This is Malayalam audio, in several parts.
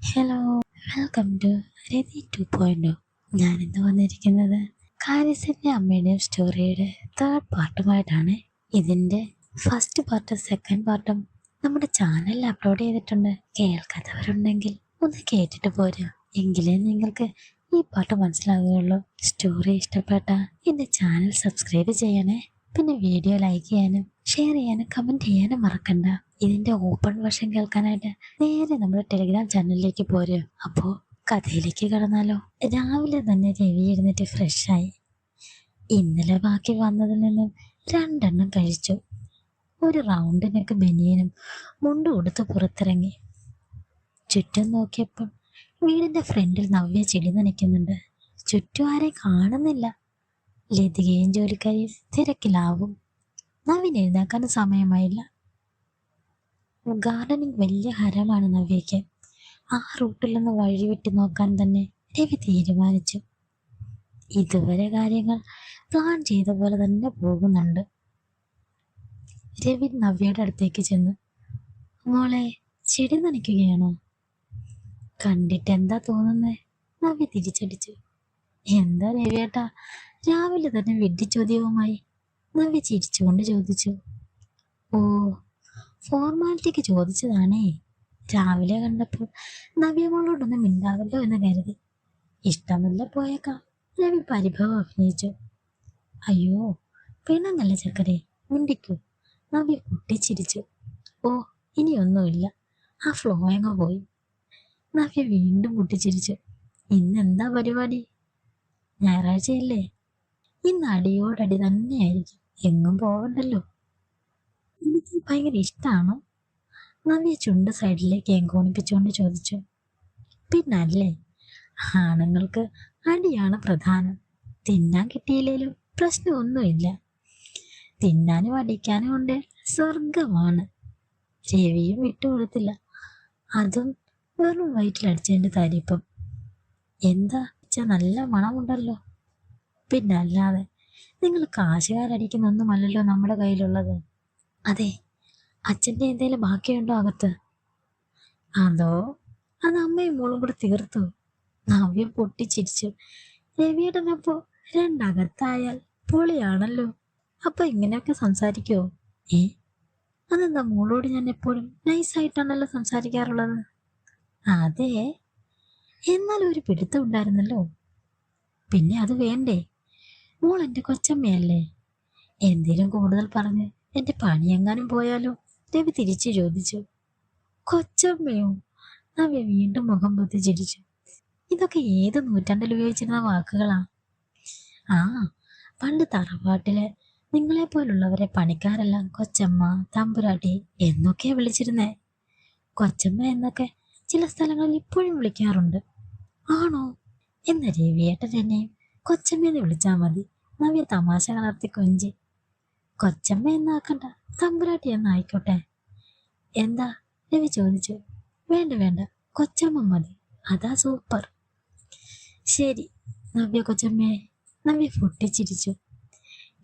Hello welcome to Rathi to point ഇന്ന് വന്നിരിക്കുന്നത് കാരിസിന്റെ അമ്മയുടെയും സ്റ്റോറിയുടെ തേർഡ് പാർട്ടുമായിട്ടാണ് ഇതിന്റെ ഫസ്റ്റ് പാർട്ടും സെക്കൻഡ് പാർട്ടും നമ്മുടെ ചാനലിൽ അപ്ലോഡ് ചെയ്തിട്ടുണ്ട്. കേൾക്കാത്തവരുണ്ടെങ്കിൽ ഒന്ന് കേട്ടിട്ട് പോരാ. എങ്കിലേ നിങ്ങൾക്ക് ഈ പാട്ട് മനസ്സിലാകുകയുള്ളൂ സ്റ്റോറി ഇഷ്ടപ്പെട്ട എന്റെ ചാനൽ സബ്സ്ക്രൈബ് ചെയ്യണേ. പിന്നെ വീഡിയോ ലൈക്ക് ചെയ്യാനും ഷെയർ ചെയ്യാനും കമന്റ് ചെയ്യാനും മറക്കണ്ട. ഇതിന്റെ ഓപ്പൺ വേർഷൻ കേൾക്കാനായിട്ട് നേരെ നമ്മുടെ ടെലിഗ്രാം ചാനലിലേക്ക് പോരുക അപ്പോൾ കഥയിലേക്ക് കടന്നാലോ. രാവിലെ തന്നെ രവി എഴുന്നേറ്റ് ഫ്രഷായി ഇന്നലെ ബാക്കി വന്നതിൽ നിന്നും രണ്ടെണ്ണം കഴിച്ചു. ഒരു റൗണ്ടിനൊക്കെ ബനിയനും മുണ്ട് കൊടുത്ത് പുറത്തിറങ്ങി. ചുറ്റും നോക്കിയപ്പോൾ വീടിന്റെ ഫ്രണ്ടിൽ നവ്യ ചെടി നനയ്ക്കുന്നുണ്ട്. ചുറ്റും ആരെയും കാണുന്നില്ല. ലതികയും ജോലിക്കാരിയും തിരക്കിലാവും. നവീൻ എഴുന്നേക്കാൻ സമയമായില്ല. ഗാർഡനിങ് വലിയ ഹരമാണ് നവ്യയ്ക്ക്. ആ റൂട്ടിൽ നിന്ന് വഴിവിട്ട് നോക്കാൻ തന്നെ രവി തീരുമാനിച്ചു. ഇതുവരെ കാര്യങ്ങൾ പ്ലാൻ ചെയ്ത പോലെ തന്നെ പോകുന്നുണ്ട്. രവി നവ്യയുടെ അടുത്തേക്ക് ചെന്ന്. മോളെ ചെടി നനയ്ക്കുകയാണോ? കണ്ടിട്ട് എന്താ തോന്നുന്നേ? നവ്യ തിരിച്ചടിച്ചു. എന്താ രവിയേട്ടാ രാവിലെ തന്നെ വെഡിച്ചോദ്യവുമായി നവ്യ ചിരിച്ചുകൊണ്ട് ചോദിച്ചു. ഓ ഫോർമാലിറ്റിക്ക് ചോദിച്ചതാണേ. രാവിലെ കണ്ടപ്പോൾ നവ്യ മോളോടൊന്ന് മിണ്ടാവല്ലോ എന്ന് കരുതി. ഇഷ്ടമല്ല പോയേക്കാം. രവി പരിഭവം അഭിനയിച്ചു. അയ്യോ പിണങ്ങല്ല ചക്കരെ മിണ്ടിക്കൂ? നവ്യ പൊട്ടിച്ചിരിച്ചു. ഓ ഇനിയൊന്നുമില്ല. ആ ഫ്ലോ അങ്ങ് പോയി. നവ്യ വീണ്ടും പൊട്ടിച്ചിരിച്ചു. ഇന്നെന്താ പരിപാടി? ഞായറാഴ്ചയല്ലേ? ഇന്ന് അടിയോടടി തന്നെയായിരിക്കും. എങ്ങും പോകണ്ടല്ലോ എനിക്ക് ഭയങ്കര ഇഷ്ടമാണോ നവ്യ ചുണ്ട് സൈഡിലേക്ക് എങ്കോണിപ്പിച്ചുകൊണ്ട് ചോദിച്ചു. പിന്നല്ലേ? ആണുങ്ങൾക്ക് അടിയാണ് പ്രധാനം. തിന്നാൻ കിട്ടിയില്ലേലും പ്രശ്നമൊന്നുമില്ല. തിന്നാനും അടിക്കാനും കൊണ്ട് സ്വർഗമാണ് രവിയും വിട്ടുകൊടുത്തില്ല അതും വെറും വയറ്റിലടിച്ചതിന്റെ താരിപ്പം. എന്താ വെച്ചാൽ നല്ല മണമുണ്ടല്ലോ. പിന്നെ അല്ലാതെ നിങ്ങൾ കാശുകാരടിക്കുന്നൊന്നുമല്ലല്ലോ നമ്മുടെ കയ്യിലുള്ളത്. അതെ അച്ഛന്റെ എന്തേലും ബാക്കിയുണ്ടോ അകത്ത്? അതോ അത് അമ്മയും മോളും കൂടെ തീർത്തു. നവ്യം പൊട്ടിച്ചിരിച്ചു. രവിയേട്ടനപ്പോ രണ്ടകത്തായാൽ പൊളിയാണല്ലോ. അപ്പൊ ഇങ്ങനെയൊക്കെ സംസാരിക്കോ ഏ? അതെന്താ മോളോട് ഞാൻ എപ്പോഴും നൈസായിട്ടാണല്ലോ സംസാരിക്കാറുള്ളത്? അതെ എന്നാലും ഒരു പിടുത്തം ഉണ്ടായിരുന്നല്ലോ. പിന്നെ അത് വേണ്ടേ? മോൾ എന്റെ കൊച്ചമ്മയല്ലേ? എന്തേലും കൂടുതൽ പറഞ്ഞ് എന്റെ പണിയെങ്ങാനും പോയാലോ? രവി തിരിച്ചു ചോദിച്ചു. കൊച്ചമ്മയോ? നവ്യ വീണ്ടും മുഖം പൊത്തി ചിരിച്ചു ഇതൊക്കെ ഏത് നൂറ്റാണ്ടിൽ ഉപയോഗിച്ചിരുന്ന വാക്കുകളാ? ആ പണ്ട് തറവാട്ടിൽ നിങ്ങളെ പോലുള്ളവരെ പണിക്കാരെല്ലാം കൊച്ചമ്മ തമ്പുരാട്ടി എന്നൊക്കെയാ വിളിച്ചിരുന്നേ. കൊച്ചമ്മ എന്നൊക്കെ ചില സ്ഥലങ്ങളിൽ ഇപ്പോഴും വിളിക്കാറുണ്ട്. ആണോ? എന്ന രവിയേട്ടൻ എന്നെയും കൊച്ചമ്മയെന്ന് വിളിച്ചാൽ മതി. നവ്യ തമാശ കലർത്തി കൊഞ്ചി. കൊച്ചമ്മ എന്നാക്കണ്ട തമ്പുരാട്ടി എന്നായിക്കോട്ടെ എന്താ? രവി ചോദിച്ചു. വേണ്ട വേണ്ട. കൊച്ചമ്മ മതി. അതാ സൂപ്പർ ശരി നവ്യ കൊച്ചമ്മയെ നവ്യ പൊട്ടിച്ചിരിച്ചു.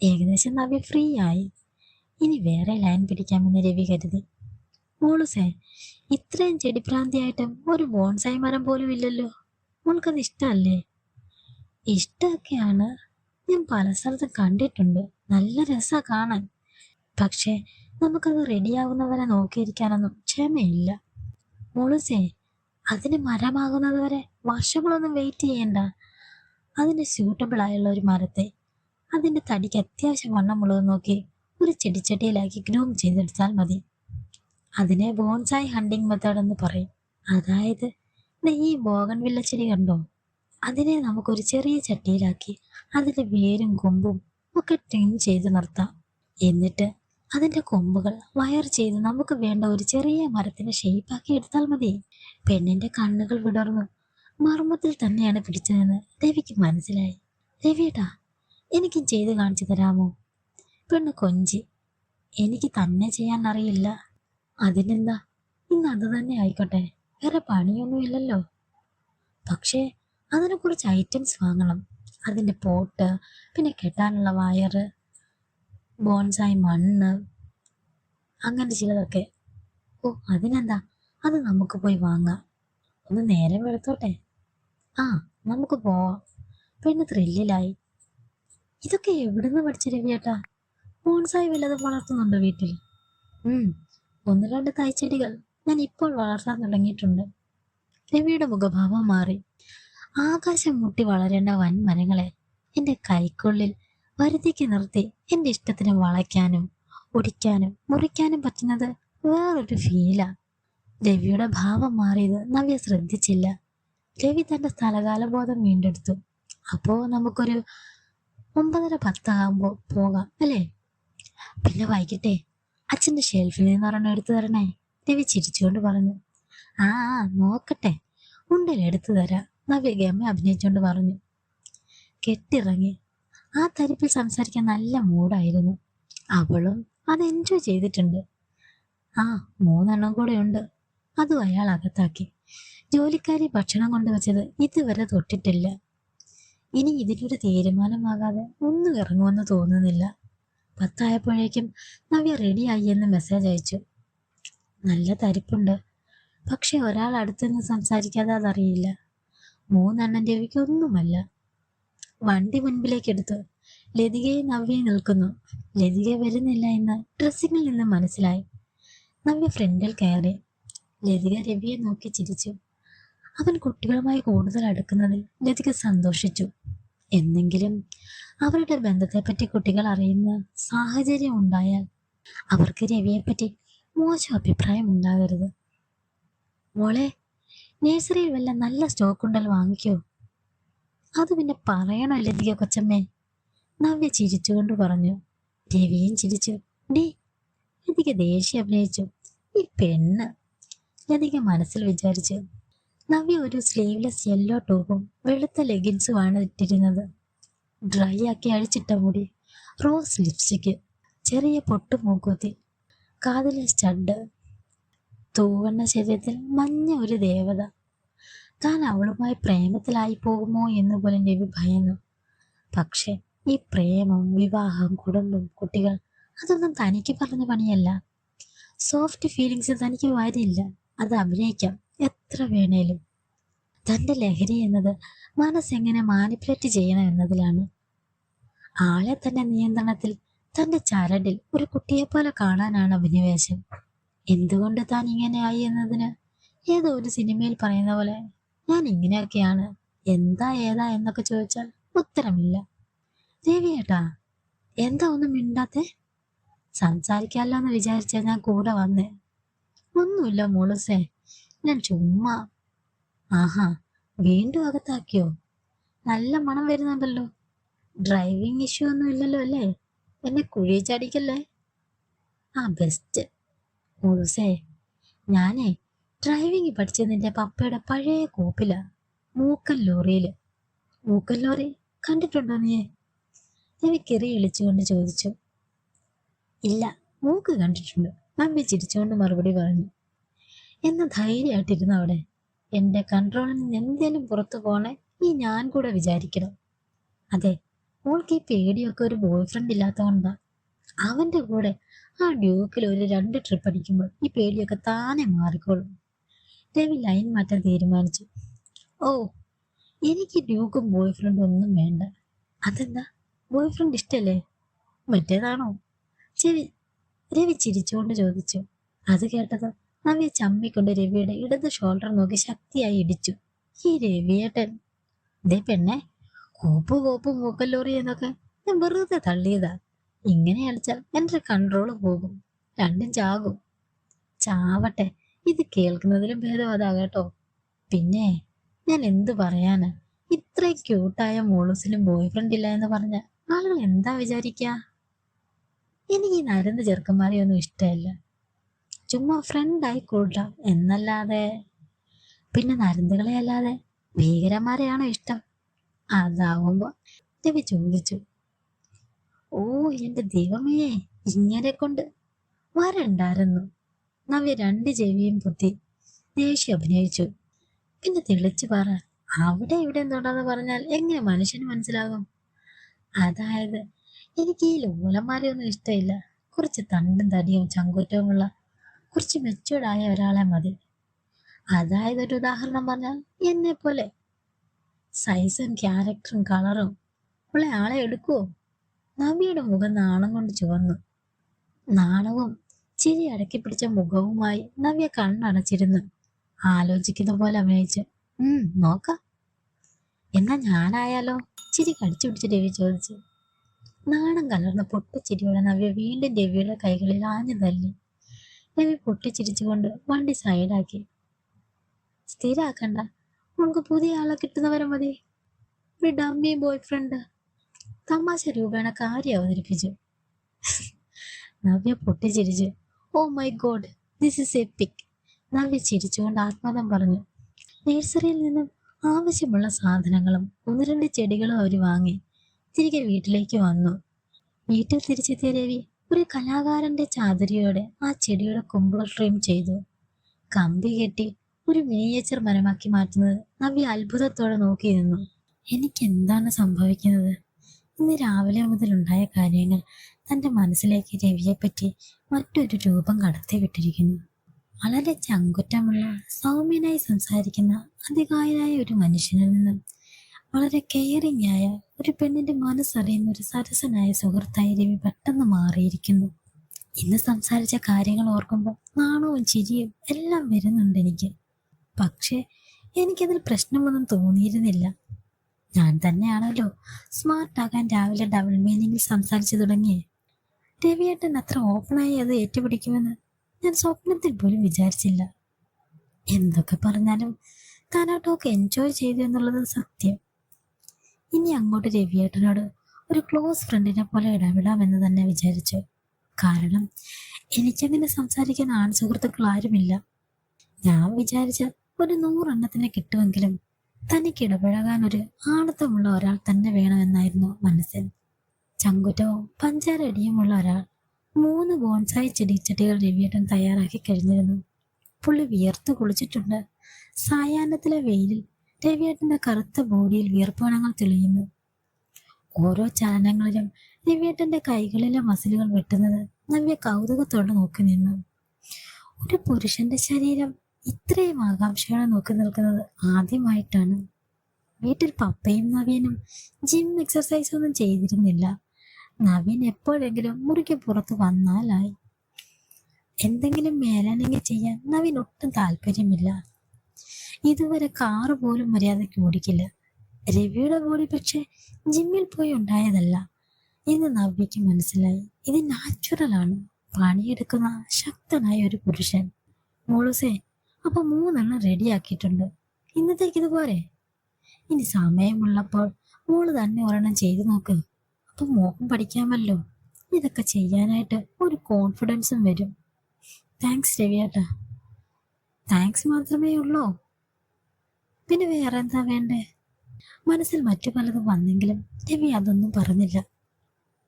ഏകദേശം നവ്യ ഫ്രീ ആയി ഇനി വേറെ ലൈൻ പിടിക്കാമെന്ന് രവി കരുതി. മോളുസേ ഇത്രയും ചെടിപ്രാന്തിയായിട്ടും ഒരു ബോൺസായി മരം പോലും ഇല്ലല്ലോ. മോൾക്കത് ഇഷ്ടമല്ലേ? ഇഷ്ടമൊക്കെയാണ്. ഞാൻ പല സ്ഥലത്തും കണ്ടിട്ടുണ്ട്. നല്ല രസാ കാണാൻ. പക്ഷേ നമുക്കത് റെഡിയാവുന്നവരെ നോക്കിയിരിക്കാനൊന്നും ക്ഷമയില്ല. മുളുസേ അതിന് മരമാകുന്നത് വരെ വർഷങ്ങളൊന്നും വെയിറ്റ് ചെയ്യണ്ട. അതിന് സ്യൂട്ടബിൾ ആയുള്ള ഒരു മരത്തെ അതിന്റെ തടിക്ക് അത്യാവശ്യം വണ്ണമുള്ളത് നോക്കി ഒരു ചെടിച്ചട്ടിയിലാക്കി ഗ്രൂം ചെയ്തെടുത്താൽ മതി. അതിനെ ബോൺസായി ഹണ്ടിങ് മെത്തേഡ് എന്ന് പറയും. അതായത് ഈ ബോഗൻ വില്ല ചെടി കണ്ടോ? അതിനെ നമുക്കൊരു ചെറിയ ചട്ടിയിലാക്കി അതിന്റെ വേരും കൊമ്പും ഒക്കെ ട്രിം ചെയ്ത് നിർത്താം. എന്നിട്ട് അതിന്റെ കൊമ്പുകൾ വയർ ചെയ്ത് നമുക്ക് വേണ്ട ഒരു ചെറിയ മരത്തിന്റെ ഷേപ്പാക്കി എടുത്താൽ മതി. പെണ്ണിന്റെ കണ്ണുകൾ വിടർന്നു. മർമ്മത്തിൽ തന്നെയാണ് പിടിച്ചതെന്ന് രവിക്ക് മനസ്സിലായി. രവിയേട്ടാ എനിക്ക് ചെയ്ത് കാണിച്ചു തരാമോ? പെണ്ണ് കൊഞ്ചി. എനിക്ക് തന്നെ ചെയ്യാൻ അറിയില്ല. അതിനെന്താ? ഇന്ന് അത് തന്നെ ആയിക്കോട്ടെ. വേറെ പണിയൊന്നുമില്ലല്ലോ. പക്ഷേ അതിനെ കുറച്ച് ഐറ്റംസ് വാങ്ങണം. അതിന്റെ പോട്ട് പിന്നെ കെട്ടാനുള്ള വയറ് ബോൺസായി മണ്ണ് അങ്ങനെ ചിലതൊക്കെ. ഓ അതിനെന്താ? അത് നമുക്ക് പോയി വാങ്ങാം. ഒന്ന് നേരം വെളുത്തോട്ടെ? ആ നമുക്ക് പോവാം. പെണ്ണ് ത്രില്ലിലായി ഇതൊക്കെ എവിടുന്ന് പഠിച്ച രവിയേട്ടാ? ബോൺസായി വല്ലതും വളർത്തുന്നുണ്ടോ വീട്ടിൽ? ഒന്ന് രണ്ട് തൈച്ചെടികൾ ഞാൻ ഇപ്പോൾ വളർത്താൻ തുടങ്ങിയിട്ടുണ്ട്. രവിയുടെ മുഖഭാവം മാറി. ആകാശം മുട്ടി വളരേണ്ട വൻമരങ്ങളെ എന്റെ കൈക്കുള്ളിൽ വരുതിക്ക് നിർത്തി എന്റെ ഇഷ്ടത്തിന് വളയ്ക്കാനും ഒടിക്കാനും മുറിക്കാനും പറ്റുന്നത് വേറൊരു ഫീലാ രവിയുടെ ഭാവം മാറിയത് നവ്യ ശ്രദ്ധിച്ചില്ല. രവി തന്റെ സ്ഥലകാലബോധം വീണ്ടെടുത്തു. അപ്പോ നമുക്കൊരു ഒമ്പതര പത്താകുമ്പോ പോകാം അല്ലേ? പിന്നെ വൈകിട്ടെ അച്ഛന്റെ ഷെൽഫിൽ നിന്ന് ഒരെണ്ണം എടുത്തു തരണേ രവി ചിരിച്ചുകൊണ്ട് പറഞ്ഞു. ആ നോക്കട്ടെ ഉണ്ടല്ലേ എടുത്തു തരാം. നവ്യ ഗമ അഭിനയിച്ചുകൊണ്ട് പറഞ്ഞു. കെട്ടിറങ്ങി. ആ തരിപ്പിൽ സംസാരിക്കാൻ നല്ല മൂഡായിരുന്നു. അവളും അത് എൻജോയ് ചെയ്തിട്ടുണ്ട്. ആ മൂന്നെണ്ണം കൂടെ ഉണ്ട്. അതും അയാൾ അകത്താക്കി. ജോലിക്കാരി ഭക്ഷണം കൊണ്ടുവച്ചത് ഇതുവരെ തൊട്ടിട്ടില്ല. ഇനി ഇതിനൊരു തീരുമാനമാകാതെ ഒന്നും ഇറങ്ങുമെന്ന് തോന്നുന്നില്ല. പത്തായപ്പോഴേക്കും നവ്യ റെഡിയായി എന്ന് മെസ്സേജ് അയച്ചു. നല്ല തരിപ്പുണ്ട്. പക്ഷെ ഒരാൾ അടുത്തുനിന്ന് സംസാരിക്കാതെ അതറിയില്ല. മൂന്നെണ്ണം രവിക്ക് ഒന്നുമല്ല വണ്ടി മുൻപിലേക്ക് എടുത്തു നവ്യ നിൽക്കുന്നു. ലതിക വരുന്നില്ല എന്ന് ഡ്രസ്സിങ്ങിൽ നിന്ന് മനസ്സിലായി. നവ്യ ഫ്രണ്ടിൽ കയറി. ലതിക രവിയെ നോക്കി ചിരിച്ചു. അവൻ കുട്ടികളുമായി കൂടുതൽ അടുക്കുന്നതിൽ ലതിക സന്തോഷിച്ചു. എന്നെങ്കിലും അവരുടെ ബന്ധത്തെപ്പറ്റി കുട്ടികൾ അറിയുന്ന സാഹചര്യം ഉണ്ടായാൽ അവർക്ക് രവിയെപ്പറ്റി മോശം അഭിപ്രായം ഉണ്ടാകരുത്. മോളെ നേഴ്സറിയിൽ വല്ല നല്ല സ്റ്റോക്ക് ഉണ്ടല്ലോ വാങ്ങിക്കോ. അത് പിന്നെ പറയണോ ലതിക കൊച്ചമ്മേ. നവ്യ ചിരിച്ചുകൊണ്ട് പറഞ്ഞു. രവിയും ചിരിച്ചു. ഡേ ലതിക ദേഷ്യം അഭിനയിച്ചു. ഈ പെണ്ണ്. ലതിക മനസ്സിൽ വിചാരിച്ചു. നവ്യ ഒരു സ്ലീവ്ലെസ് യെല്ലോ ടോപ്പും വെളുത്ത ലെഗിൻസുമാണ് ഇട്ടിരുന്നത്. ഡ്രൈ ആക്കി അഴിച്ചിട്ട മുടി റോസ് ലിപ്സ്റ്റിക്ക് ചെറിയ പൊട്ടുമൂക്കൂത്തി കാതിലെ സ്റ്റഡ് തൂവണ്ണ ശരീരത്തിൽ മഞ്ഞ ഒരു ദേവത. താൻ അവളുമായി പ്രേമത്തിലായി പോകുമോ എന്ന് പോലും രവി ഭയന്നു. പക്ഷെ ഈ പ്രേമം വിവാഹം കുടുംബം കുട്ടികൾ അതൊന്നും തനിക്ക് പറഞ്ഞ പണിയല്ല. സോഫ്റ്റ് ഫീലിങ്സ് തനിക്ക് വരില്ല. അത് അഭിനയിക്കാം എത്ര വേണേലും. തന്റെ ലഹരി എന്നത് മനസ്സെങ്ങനെ മാനിപ്പുലേറ്റ് ചെയ്യണം എന്നതിലാണ്. ആളെ തന്റെ നിയന്ത്രണത്തിൽ തന്റെ ചരടിൽ ഒരു കുട്ടിയെപ്പോലെ കാണാനാണ് അഭിനിവേശം. എന്തുകൊണ്ട് താൻ ഇങ്ങനെയായി എന്നതിന്? ഏതോ ഒരു സിനിമയിൽ പറയുന്ന പോലെ ഞാൻ ഇങ്ങനെയൊക്കെയാണ്. എന്താ ഏതാ എന്നൊക്കെ ചോദിച്ചാൽ ഉത്തരമില്ല. ദേവിയേട്ടാ എന്താ ഒന്നും മിണ്ടാത്തെ? സംസാരിക്കാമല്ലോ എന്ന് വിചാരിച്ചാൽ ഞാൻ കൂടെ വന്നേ. ഒന്നുമില്ല മോളുസേ ഞാൻ ചുമ്മാ. ആഹാ വീണ്ടും അകത്താക്കിയോ? നല്ല മണം വരുന്നുണ്ടല്ലോ. ഡ്രൈവിംഗ് ഇഷ്യൂ ഒന്നും ഇല്ലല്ലോ അല്ലേ? എന്നെ കുഴി ചാടിക്കല്ലേ ആ ബെസ്റ്റ്. മുഴുസേ ഞാനേ ഡ്രൈവിംഗ് പഠിച്ചത് നിന്റെ പപ്പയുടെ പഴയ കോപ്പില മൂക്കൽ ലോറിയിൽ മൂക്കൽ ലോറി കണ്ടിട്ടുണ്ടോ നീ എനിക്കെറി വിളിച്ചുകൊണ്ട് ചോദിച്ചു. ഇല്ല മൂക്ക് കണ്ടിട്ടുണ്ട്. മമ്മി ചിരിച്ചുകൊണ്ട് മറുപടി പറഞ്ഞു. എന്ന ധൈര്യമായിട്ടിരുന്നു അവിടെ? എന്റെ കൺട്രോളിൽ നിന്ന് എന്തേലും പുറത്തു പോണേ ഈ ഞാൻ കൂടെ വിചാരിക്കണം. അതെ മോൾക്ക് ഈ പേടിയൊക്കെ ഒരു ബോയ് ഫ്രണ്ട് അവന്റെ കൂടെ ആ ഡ്യൂക്കിൽ ഒരു രണ്ട് ട്രിപ്പ് അടിക്കുമ്പോൾ ഈ പേടിയൊക്കെ താനെ മാറിക്കോളും. രവി ലൈൻ മാറ്റാൻ തീരുമാനിച്ചു. ഓ എനിക്ക് ഡ്യൂക്കും ബോയ് ഫ്രണ്ടും ഒന്നും വേണ്ട. അതെന്താ? ബോയ് ഫ്രണ്ട് ഇഷ്ടല്ലേ? മറ്റേതാണോ? ചെവി രവി ചിരിച്ചുകൊണ്ട് ചോദിച്ചു. അത് കേട്ടത് നവ്യ ചമ്മിക്കൊണ്ട് രവിയുടെ ഇടത് ഷോൾഡർ നോക്കി ശക്തിയായി ഇടിച്ചു. ഈ രവിയേട്ടൻ. ദേ പെണ്ണെ കോപ്പ് കോപ്പ് മൂക്കല്ലോറി എന്നൊക്കെ ഞാൻ വെറുതെ തള്ളിയതാ. ഇങ്ങനെ അടിച്ചാൽ എന്റെ കൺട്രോൾ പോകും. രണ്ടും ചാകും. ചാവട്ടെ. ഇത് കേൾക്കുന്നതിലും ഭേദം അതാ കേട്ടോ. പിന്നെ ഞാൻ എന്തു പറയാന്? ഇത്രയും ക്യൂട്ടായ മോളൂസിലും ബോയ് ഫ്രണ്ട് ഇല്ല എന്ന് പറഞ്ഞ ആളുകൾ എന്താ വിചാരിക്ക? എനിക്ക് ഈ നരന്ത ചെറുക്കന്മാരെ ഒന്നും ഇഷ്ടമല്ല. ചുമ്മാ ഫ്രണ്ടായി കൂട്ടാം എന്നല്ലാതെ. പിന്നെ നരന്തുകളെ അല്ലാതെ ഭീകരന്മാരെയാണോ ഇഷ്ടം? അതാവുമ്പോ രവി ചോദിച്ചു. ഓ എന്റെ ദൈവമേ ഇങ്ങനെ കൊണ്ട് വരണ്ടായിരുന്നു. നവ്യ രണ്ട് ചെവിയും പൊത്തി ദേഷ്യം അഭിനയിച്ചു. പിന്നെ തെളിച്ചു പറ അവിടെ ഇവിടെ എന്താണെന്ന് പറഞ്ഞാൽ എങ്ങനെ മനുഷ്യന് മനസ്സിലാകും? അതായത് എനിക്ക് ഈ ലോലന്മാരെ ഒന്നും ഇഷ്ടമില്ല. കുറച്ച് തണ്ടും തടിയും ചങ്കൂറ്റവുമുള്ള കുറച്ച് മെച്ചൂർഡായ ഒരാളെ മതി. അതായത് ഒരു ഉദാഹരണം പറഞ്ഞാൽ എന്നെ പോലെ സൈസും ക്യാരക്ടറും കളറും ഉള്ള ആളെ എടുക്കുവോ? നവിയുടെ മുഖം നാണം കൊണ്ട് ചുവന്നു. നാണവും ചിരി അടക്കി പിടിച്ച മുഖവുമായി നവ്യ കണ്ണടച്ചിരുന്നു. ആലോചിക്കുന്ന പോലെ അഭിനയിച്ച് ഉം നോക്കാം. എന്നാ ഞാനായാലോ? ചിരി കടിച്ചു പിടിച്ച് രവി ചോദിച്ചു. നാണം കലർന്ന പൊട്ടിച്ചിരിയോടെ നവ്യ വീണ്ടും രവിയുടെ കൈകളിൽ ആഞ്ഞു തല്ലി. രവി പൊട്ടിച്ചിരിച്ചുകൊണ്ട് വണ്ടി സൈഡാക്കി. സ്ഥിരാക്കണ്ട. നമുക്ക് പുതിയ ആളെ കിട്ടുന്നവരെ മതി. ഒരു ഡമ്മി ബോയ് ഫ്രണ്ട് തമാശ രൂപേണ കാര്യം അവതരിപ്പിച്ചു. നവ്യ പൊട്ടിച്ചിരിച്ചു. ഓ my god this is epic Navya ചിരിച്ചുകൊണ്ട് ആത്മതം പറഞ്ഞു. നേഴ്സറിയിൽ നിന്നും ആവശ്യമുള്ള സാധനങ്ങളും ഒന്ന് രണ്ട് ചെടികളും അവർ വാങ്ങി തിരികെ വീട്ടിലേക്ക് വന്നു. വീട്ടിൽ തിരിച്ചെത്തിയ രവി ഒരു കലാകാരന്റെ ചാതുരിയോടെ ആ ചെടിയുടെ കൊമ്പുകൾ ട്രീം ചെയ്തു. കമ്പി കെട്ടി ഒരു മിനിയേച്ചർ മരമാക്കി മാറ്റുന്നത് നവ്യ അത്ഭുതത്തോടെ നോക്കി നിന്നു. എനിക്ക് എന്താണ് സംഭവിക്കുന്നത്? ഇന്ന് രാവിലെ മുതൽ മുതലുണ്ടായ കാര്യങ്ങൾ തന്റെ മനസ്സിലേക്ക് രവിയെപ്പറ്റി മറ്റൊരു രൂപം കടത്തി വിട്ടിരിക്കുന്നു. വളരെ ചങ്കുറ്റമുള്ള സൗമ്യനായി സംസാരിക്കുന്ന അധികായനായ ഒരു മനുഷ്യനിൽ നിന്നും വളരെ കെയറിംഗ് ആയ ഒരു പെണ്ണിന്റെ മനസ്സറിയുന്ന ഒരു സരസനായ സുഹൃത്തായി രവി പെട്ടെന്ന് മാറിയിരിക്കുന്നു. ഇന്ന് സംസാരിച്ച കാര്യങ്ങൾ ഓർക്കുമ്പോൾ നാണവും ചിരിയും എല്ലാം വരുന്നുണ്ട് എനിക്ക്. പക്ഷേ എനിക്കതിൽ പ്രശ്നമൊന്നും തോന്നിയിരുന്നില്ല. ഞാൻ തന്നെയാണല്ലോ സ്മാർട്ട് ആകാൻ രാവിലെ ഡബിൾ മീനിങ്ങിൽ സംസാരിച്ചു തുടങ്ങിയേ. രവിയേട്ടൻ അത്ര ഓപ്പണായി അത് ഏറ്റുപിടിക്കുമെന്ന് ഞാൻ സ്വപ്നത്തിൽ പോലും വിചാരിച്ചില്ല. എന്തൊക്കെ പറഞ്ഞാലും താൻ ടോക്ക് എൻജോയ് ചെയ്തു എന്നുള്ളത് സത്യം. ഇനി അങ്ങോട്ട് രവിയേട്ടനോട് ഒരു ക്ലോസ് ഫ്രണ്ടിനെ പോലെ ഇടപെടാമെന്ന് തന്നെ വിചാരിച്ചു. കാരണം എനിക്കങ്ങനെ സംസാരിക്കാൻ ആൺ സുഹൃത്തുക്കൾ ആരുമില്ല. ഞാൻ വിചാരിച്ച ഒരു നൂറെണ്ണത്തിനെ കിട്ടുമെങ്കിലും തനിക്ക് ഇടപഴകാൻ ഒരു ആണത്തമുള്ള ഒരാൾ തന്നെ വേണമെന്നായിരുന്നു മനസ്സിൽ. ചങ്കുറ്റവും പഞ്ചാരടിയുമുള്ള ഒരാൾ മൂന്ന് ബോൺസായി ചെടിച്ചട്ടികൾ രവിയേട്ടൻ തയ്യാറാക്കി കഴിഞ്ഞിരുന്നു. പുള്ളി വിയർത്ത് കുളിച്ചിട്ടുണ്ട്. സായാഹ്നത്തിലെ വെയിലിൽ രവിയേട്ടന്റെ കറുത്ത ബോഡിയിൽ വിയർപ്പണങ്ങൾ തെളിയുന്നു. ഓരോ ചലനങ്ങളിലും രവിയേട്ടന്റെ കൈകളിലെ മസിലുകൾ വെട്ടുന്നത് നവ്യ കൗതുകത്തോടെ നോക്കി നിന്നു. ഒരു പുരുഷന്റെ ശരീരം ഇത്രയും ആകാംക്ഷയോടെ നോക്കി നിൽക്കുന്നത് ആദ്യമായിട്ടാണ്. വീട്ടിൽ പപ്പയും നവീനും ജിം എക്സർസൈസ് ഒന്നും ചെയ്തിരുന്നില്ല. നവീൻ എപ്പോഴെങ്കിലും മുറിക്ക് പുറത്ത് വന്നാലായി. എന്തെങ്കിലും മേലാണെങ്കിൽ ചെയ്യാൻ നവീൻ ഒട്ടും താല്പര്യമില്ല. ഇതുവരെ കാറ് പോലും മര്യാദയ്ക്ക് ഓടിക്കില്ല. രവിയുടെ ബോഡി പക്ഷെ ജിമ്മിൽ പോയി ഉണ്ടായതല്ല. എന്ന് നവ്യയ്ക്ക് മനസ്സിലായി. ഇത് നാച്ചുറലാണ് പണിയെടുക്കുന്ന ശക്തനായ ഒരു പുരുഷൻ. മോളുസേ അപ്പൊ മൂന്നെണ്ണം റെഡിയാക്കിയിട്ടുണ്ട് ഇന്നത്തേക്ക് ഇതുപോലെ ഇനി സമയമുള്ളപ്പോൾ മോൾ തന്നെ ഒരെണ്ണം ചെയ്തു നോക്ക്. അപ്പൊ മോക്കും പഠിക്കാമല്ലോ. ഇതൊക്കെ ചെയ്യാനായിട്ട് ഒരു കോൺഫിഡൻസും വരും. താങ്ക്സ് രവിയേട്ടാ. താങ്ക്സ് മാത്രമേ ഉള്ളൂ? പിന്നെ വേറെ എന്താ വേണ്ടേ? മനസ്സിൽ മറ്റു പലതും വന്നെങ്കിലും രവി അതൊന്നും പറഞ്ഞില്ല.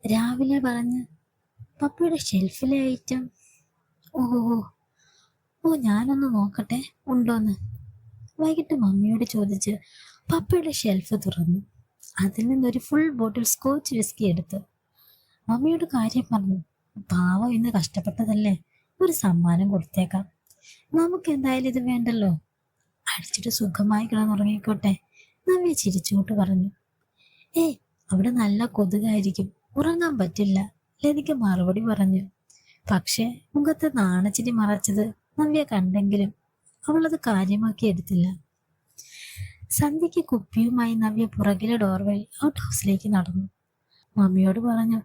രാവിലെ പറഞ്ഞ് പപ്പയുടെ ഷെൽഫിലെ ഐറ്റം ഓ ഓ ഞാനൊന്ന് നോക്കട്ടെ ഉണ്ടോന്ന്. വൈകിട്ട് മമ്മിയോട് ചോദിച്ച് പപ്പയുടെ ഷെൽഫ് തുറന്നു. അതിൽ നിന്നൊരു ഫുൾ ബോട്ടിൽ സ്കോച്ച് വിസ്കി എടുത്തു. മമ്മിയോട് കാര്യം പറഞ്ഞു പാവം ഇന്ന് കഷ്ടപ്പെട്ടതല്ലേ? ഒരു സമ്മാനം കൊടുത്തേക്കാം. നമുക്ക് എന്തായാലും ഇത് വേണ്ടല്ലോ? അടിച്ചിട്ട് സുഖമായി കിടന്നുറങ്ങിക്കോട്ടെ നവ്യ ചിരിച്ചുകൊണ്ട് പറഞ്ഞു. ഏയ് അവിടെ നല്ല കൊതുകായിരിക്കും ഉറങ്ങാൻ പറ്റില്ല ലതിക്ക് മറുപടി പറഞ്ഞു. പക്ഷെ മുഖത്ത് നാണച്ചിരി മറച്ചത് നവ്യ കണ്ടെങ്കിലും അവളത് കാര്യമാക്കി എടുത്തില്ല. സന്ധ്യയ്ക്ക് കുപ്പിയുമായി നവ്യ പുറകിലെ ഡോർ വഴി ഔട്ട് ഹൗസിലേക്ക് നടന്നു. മമ്മിയോട് പറഞ്ഞു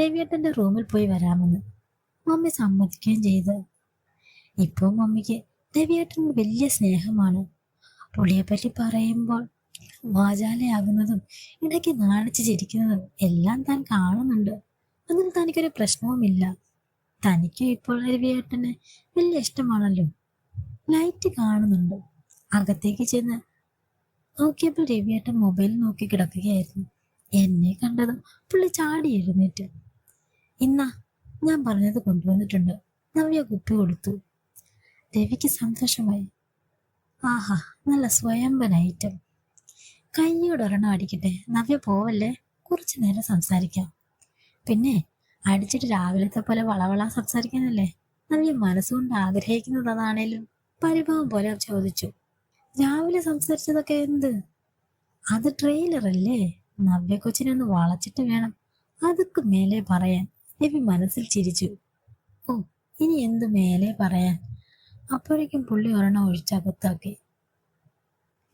രവിയേട്ടന്റെ റൂമിൽ പോയി വരാമെന്ന്. മമ്മി സമ്മതിക്കുകയും ചെയ്തു. ഇപ്പോൾ മമ്മിക്ക് രവിയേട്ടനോട് വലിയ സ്നേഹമാണ്. പുള്ളിയെപ്പറ്റി പറയുമ്പോൾ വാചാലയാകുന്നതും ഇടയ്ക്ക് നാണിച്ച് ചിരിക്കുന്നതും എല്ലാം താൻ കാണുന്നുണ്ട്. അതിൽ തനിക്കൊരു പ്രശ്നവുമില്ല. തനിക്കും ഇപ്പോൾ രവിയേട്ടന് വലിയ ഇഷ്ടമാണല്ലോ. ലൈറ്റ് കാണുന്നുണ്ട്. അകത്തേക്ക് ചെന്ന് നോക്കിയപ്പോൾ രവിയേട്ടൻ മൊബൈൽ നോക്കി കിടക്കുകയായിരുന്നു. എന്നെ കണ്ടതും പുള്ളി ചാടി എഴുന്നേറ്റ്. ഇന്നാ ഞാൻ പറഞ്ഞത് കൊണ്ടുവന്നിട്ടുണ്ട്. നവ്യ കുപ്പി കൊടുത്തു. രവിക്ക് സന്തോഷമായി. ആഹാ നല്ല സ്വയംഭന ഐറ്റം. കൈയോടൊരെണ്ണം അടിക്കട്ടെ. നവ്യ പോവല്ലേ? കുറച്ചു നേരം സംസാരിക്കാം. പിന്നെ അടിച്ചിട്ട് രാവിലത്തെ പോലെ വളവള സംസാരിക്കാനല്ലേ? നവ്യ മനസ്സുകൊണ്ട് ആഗ്രഹിക്കുന്നത് അതാണേലും പരിഭവം പോലെ ചോദിച്ചു. രാവിലെ സംസാരിച്ചതൊക്കെ എന്ത്? അത് ട്രെയിലർ അല്ലേ? നവ്യ കൊച്ചിനെ ഒന്ന് വളച്ചിട്ട് വേണം അതൊക്കെ മേലെ പറയാൻ. രവി മനസ്സിൽ ചിരിച്ചു. ഓ ഇനി എന്ത് മേലെ പറയാൻ? അപ്പോഴേക്കും പുള്ളി ഒരെണ്ണം ഒഴിച്ചകത്താക്കി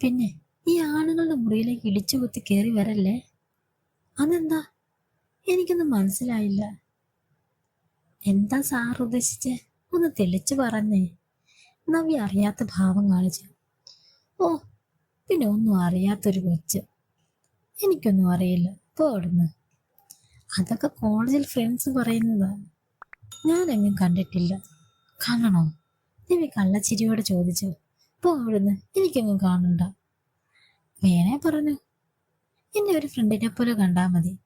പിന്നെ ഈ ആണുങ്ങളുടെ മുറിയിലേക്ക് ഇടിച്ചു കുത്തി കയറി വരല്ലേ? അതെന്താ? എനിക്കൊന്നും മനസ്സിലായില്ല. എന്താ സാർ ഉദ്ദേശിച്ച്? ഒന്ന് തെളിച്ചു പറഞ്ഞേ. നവ്യ അറിയാത്ത ഭാവം കാണിച്ചു. ഓ പിന്നെ ഒന്നും അറിയാത്തൊരു കൊച്ച്. എനിക്കൊന്നും അറിയില്ല. പോടുന്നു അതൊക്കെ കോളേജിൽ ഫ്രണ്ട്സ് പറയുന്നതാണ് ഞാനെങ്ങും കണ്ടിട്ടില്ല. കാണണോ? രവി കള്ളച്ചിരിയോടെ ചോദിച്ചു. പോ അവിടുന്ന്. എനിക്കെങ്ങും കാണണ്ട. വേണേ പറഞ്ഞു. എന്നെ ഒരു ഫ്രണ്ടിനെ പോലെ കണ്ടാൽ മതി.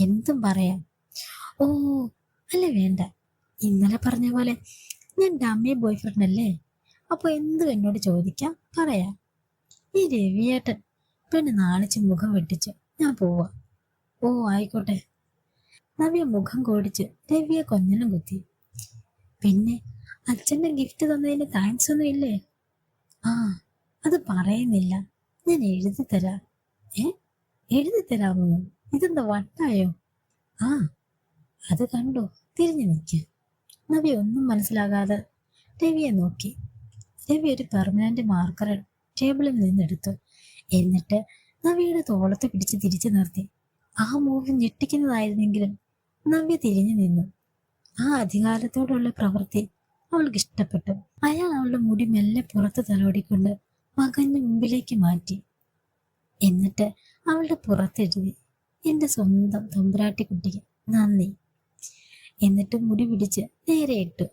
എന്തും പറയാം ഓ അല്ല വേണ്ട. ഇന്നലെ പറഞ്ഞ പോലെ ഞാൻ ഡമ്മി ബോയ് ഫ്രണ്ട് അല്ലേ? അപ്പൊ എന്തും എന്നോട് ചോദിക്കാം? പറയാം. ഈ രവിയേട്ടൻ പെണ്ണ് നാണിച്ച് മുഖം വെട്ടിച്ചു ഞാൻ പോവാ. ഓ ആയിക്കോട്ടെ. നവ്യ മുഖം കോടിച്ച് രവിയെ കൊഞ്ഞനും കുത്തി. പിന്നെ അച്ഛന്റെ ഗിഫ്റ്റ് തന്നതിന് താങ്ക്സ് ഒന്നും ഇല്ലേ? ആ അത് പറയുന്നില്ല. ഞാൻ എഴുതി തരാം ഏ? എഴുതി തരാമോ ഇതെന്താ വട്ടായോ? ആ അത് കണ്ടോ? തിരിഞ്ഞു നിൽക്ക. നവി ഒന്നും മനസ്സിലാകാതെ രവിയെ നോക്കി. രവി ഒരു പെർമനന്റ് മാർക്കർ ടേബിളിൽ നിന്നെടുത്തു. എന്നിട്ട് നവിയുടെ തോളത്ത് പിടിച്ച് തിരിച്ചു നിർത്തി. ആ മൂവി ഞെട്ടിക്കുന്നതായിരുന്നെങ്കിലും നവ്യ തിരിഞ്ഞു നിന്നു. ആ അധികാരത്തോടുള്ള പ്രവൃത്തി അവൾക്ക് ഇഷ്ടപ്പെട്ടു. അയാൾ അവളുടെ മുടി മെല്ലെ പുറത്ത് തലോടിക്കൊണ്ട് മകന്റെ മുമ്പിലേക്ക് മാറ്റി. എന്നിട്ട് അവളുടെ പുറത്തെഴുതി. എന്റെ സ്വന്തം തമ്പുരാട്ടിക്കുട്ടിക്ക് നന്ദി. എന്നിട്ട് മുടി പിടിച്ച് നേരെ ഇട്ടു.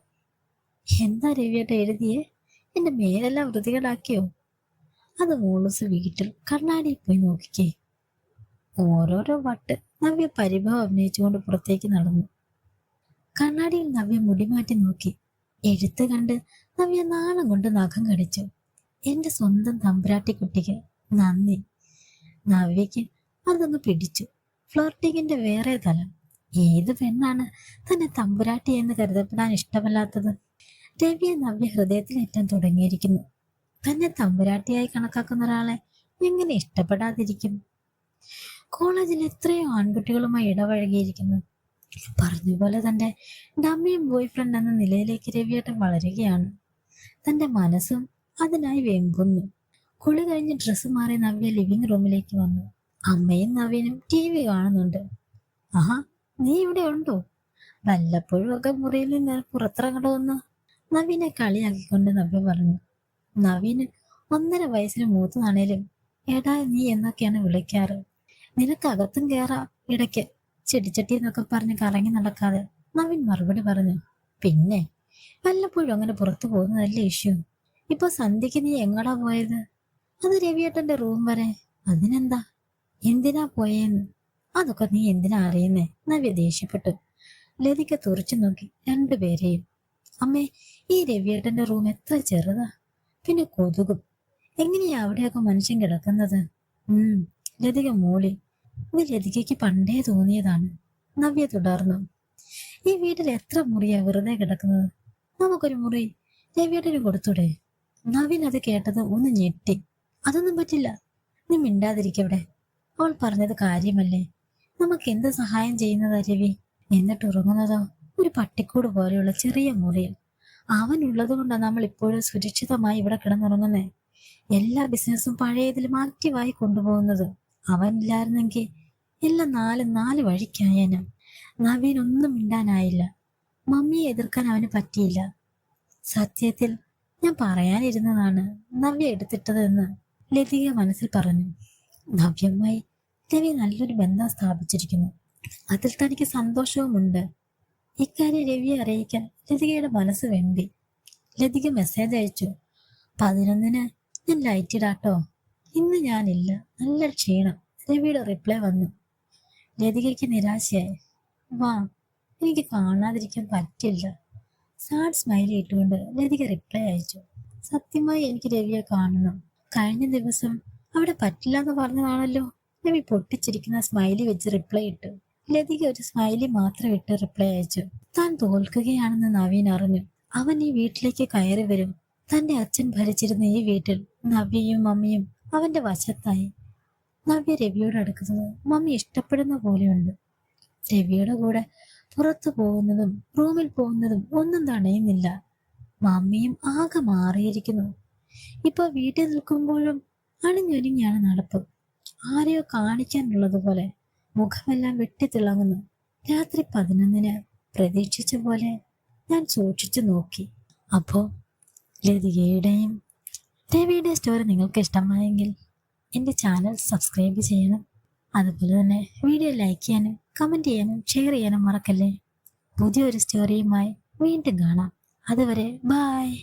എന്താ രവിയേട്ട എഴുതിയേ? എന്റെ മേലെല്ലാം വൃതികളാക്കിയോ അത് മോളൂസ് വീട്ടിൽ കണ്ണാടിയിൽ പോയി നോക്കിക്കേ. ഓരോരോ വട്ട് നവ്യ പരിഭവം അഭിനയിച്ചുകൊണ്ട് പുറത്തേക്ക് നടന്നു. കണ്ണാടിയിൽ നവ്യ മുടി മാറ്റി നോക്കി. എഴുത്ത് കണ്ട് നവ്യ നാണം കൊണ്ട് നഖം കടിച്ചു. എന്റെ സ്വന്തം തമ്പുരാട്ടി കുട്ടിക്ക് നന്ദി. നവ്യയ്ക്ക് അതൊന്ന് പിടിച്ചു. ഫ്ലോർട്ടിങ്ങിന്റെ വേറെ തലം. ഏത് പെണ്ണാണ് തന്നെ തമ്പുരാട്ടി എന്ന് കരുതപ്പെടാൻ ഇഷ്ടമല്ലാത്തത്? രവിയെ നവ്യ ഹൃദയത്തിലേറ്റാൻ തുടങ്ങിയിരിക്കുന്നു. തന്നെ തമ്പുരാട്ടിയായി കണക്കാക്കുന്ന ഒരാളെ എങ്ങനെ ഇഷ്ടപ്പെടാതിരിക്കും? കോളേജിൽ എത്രയോ ആൺകുട്ടികളുമായി ഇടപഴകിയിരിക്കുന്നു. പറഞ്ഞുപോലെ തന്റെ ഡമ്മിയും ബോയ് ഫ്രണ്ട് എന്ന നിലയിലേക്ക് രവിയേട്ടൻ വളരുകയാണ്. തന്റെ മനസ്സും അതിനായി വെമ്പുന്നു. കുളി കഴിഞ്ഞ് ഡ്രസ്സ് മാറി നവ്യ ലിവിംഗ് റൂമിലേക്ക് വന്നു. അമ്മയും നവീനും ടി വി കാണുന്നുണ്ട്. ആഹാ നീ ഇവിടെ ഉണ്ടോ? വല്ലപ്പോഴും ഒക്കെ മുറിയിൽ നിന്ന് പുറത്തിറങ്ങണമെന്ന് നവീനെ കളിയാക്കിക്കൊണ്ട് നവ്യ പറഞ്ഞു. നവീന് ഒന്നര വയസ്സിന് മൂത്തതാണേലും എടാ നീ എന്നൊക്കെയാണ് വിളിക്കാറ്? നിനക്ക് അകത്തും കയറാ ഇടയ്ക്ക്. ചെടിച്ചട്ടി എന്നൊക്കെ പറഞ്ഞ് കറങ്ങി നടക്കാതെ. നവീൻ മറുപടി പറഞ്ഞു. പിന്നെ വല്ലപ്പോഴും അങ്ങനെ പുറത്തു പോകുന്നതല്ലേ ഇഷ്യൂ? ഇപ്പൊ സന്ധ്യക്ക് നീ എങ്ങടാ പോയത്? അത് രവിയേട്ടന്റെ റൂം വരെ. അതിനെന്താ? എന്തിനാ പോയേന്ന്? അതൊക്കെ നീ എന്തിനാ അറിയുന്നേ? നവ്യ ദേഷ്യപ്പെട്ടു ലതിക തുറച്ചു നോക്കി രണ്ടുപേരെയും. അമ്മേ ഈ രവിയേട്ടന്റെ റൂം എത്ര ചെറുതാ. പിന്നെ കൊതുകും. എങ്ങനെയാ അവിടെയൊക്കെ മനുഷ്യൻ കിടക്കുന്നത്? ഉം ലതിക മൂളി. ഇത് ലതികയ്ക്ക് പണ്ടേ തോന്നിയതാണ്. നവ്യ തുടർന്നു. ഈ വീട്ടിൽ എത്ര മുറിയാ വെറുതെ കിടക്കുന്നത്? നമുക്കൊരു മുറി രവിയേട്ടന് കൊടുത്തൂടെ? നവീൻ അത് കേട്ടത് ഒന്ന് ഞെട്ടി. അതൊന്നും പറ്റില്ല. നീ മിണ്ടാതിരിക്കവിടെ. അവൾ പറഞ്ഞത് കാര്യമല്ലേ? നമുക്ക് എന്ത് സഹായം ചെയ്യുന്നതാ രവി? എന്നിട്ട് ഉറങ്ങുന്നതോ ഒരു പട്ടിക്കൂട് പോലെയുള്ള ചെറിയ മുറിയിൽ ഉള്ളത് കൊണ്ടാണ് നമ്മൾ ഇപ്പോഴും സുരക്ഷിതമായി ഇവിടെ കിടന്നുറങ്ങുന്നത് എല്ലാ ബിസിനസ്സും പഴയതിലും ആക്റ്റീവായി കൊണ്ടുപോകുന്നത് അവനില്ലായിരുന്നെങ്കിൽ എല്ലാം നാല് നാല് വഴിക്കായനും. നവീൻ ഒന്നും മിണ്ടാനായില്ല. മമ്മിയെ എതിർക്കാൻ അവന് പറ്റിയില്ല. സത്യത്തിൽ ഞാൻ പറയാനിരുന്നതാണ് നവ്യ എടുത്തിട്ടതെന്ന് ലതിക മനസ്സിൽ പറഞ്ഞു. നവ്യമായി രവി നല്ലൊരു ബന്ധം സ്ഥാപിച്ചിരിക്കുന്നു. അതിൽ തനിക്ക് സന്തോഷവുമുണ്ട്. ഇക്കാര്യം രവിയെ അറിയിക്കാൻ ലതികയുടെ മനസ്സ് വെമ്പി. ലതിക മെസ്സേജ് അയച്ചു. പതിനൊന്നിന് ഞാൻ ലൈറ്റ് ഇടാട്ടോ. ഇന്ന് ഞാനില്ല. നല്ല ക്ഷീണം. രവിയുടെ റിപ്ലൈ വന്നു. ലതികയ്ക്ക് നിരാശയായി. വാ എനിക്ക് കാണാതിരിക്കാൻ പറ്റില്ല. സാഡ് സ്മൈൽ ഇട്ടുകൊണ്ട് ലതിക റിപ്ലൈ അയച്ചു. സത്യമായി എനിക്ക് രവിയെ കാണണം. കഴിഞ്ഞ ദിവസം അവിടെ പറ്റില്ല എന്ന് പറഞ്ഞതാണല്ലോ. രവി പൊട്ടിച്ചിരിക്കുന്ന സ്മൈലി വെച്ച് റിപ്ലൈ ഇട്ടു. ലതിക ഒരു സ്മൈലി മാത്രം ഇട്ട് റിപ്ലൈ അയച്ചു. താൻ തോൽക്കുകയാണെന്ന് നവീൻ അറിഞ്ഞു. അവൻ ഈ വീട്ടിലേക്ക് കയറി വരും. തന്റെ അച്ഛൻ ഭരിച്ചിരുന്ന ഈ വീട്ടിൽ നവ്യയും മമ്മിയും അവന്റെ വശത്തായി. നവ്യ രവിയോട് അടുക്കുന്നത് മമ്മി ഇഷ്ടപ്പെടുന്ന പോലെയുണ്ട്. രവിയുടെ കൂടെ പുറത്തു പോകുന്നതും റൂമിൽ പോകുന്നതും ഒന്നും തടയുന്നില്ല. മമ്മിയും ആകെ മാറിയിരിക്കുന്നു. ഇപ്പൊ വീട്ടിൽ നിൽക്കുമ്പോഴും അണിഞ്ഞൊരുങ്ങിയാണ് നടപ്പ്. ആരെയോ കാണിക്കാനുള്ളത് പോലെ മുഖമെല്ലാം വെട്ടിത്തിളങ്ങുന്നു. രാത്രി പതിനൊന്നിന് പ്രതീക്ഷിച്ച പോലെ ഞാൻ സൂക്ഷിച്ചു നോക്കി. അപ്പോൾ ലതികയുടെയും രവിയുടെ സ്റ്റോറി നിങ്ങൾക്ക് ഇഷ്ടമായെങ്കിൽ എന്റെ ചാനൽ സബ്സ്ക്രൈബ് ചെയ്യണം അതുപോലെ തന്നെ വീഡിയോ ലൈക്ക് ചെയ്യാനും കമന്റ് ചെയ്യാനും ഷെയർ ചെയ്യാനും മറക്കല്ലേ? പുതിയൊരു സ്റ്റോറിയുമായി വീണ്ടും കാണാം. അതുവരെ ബായ്.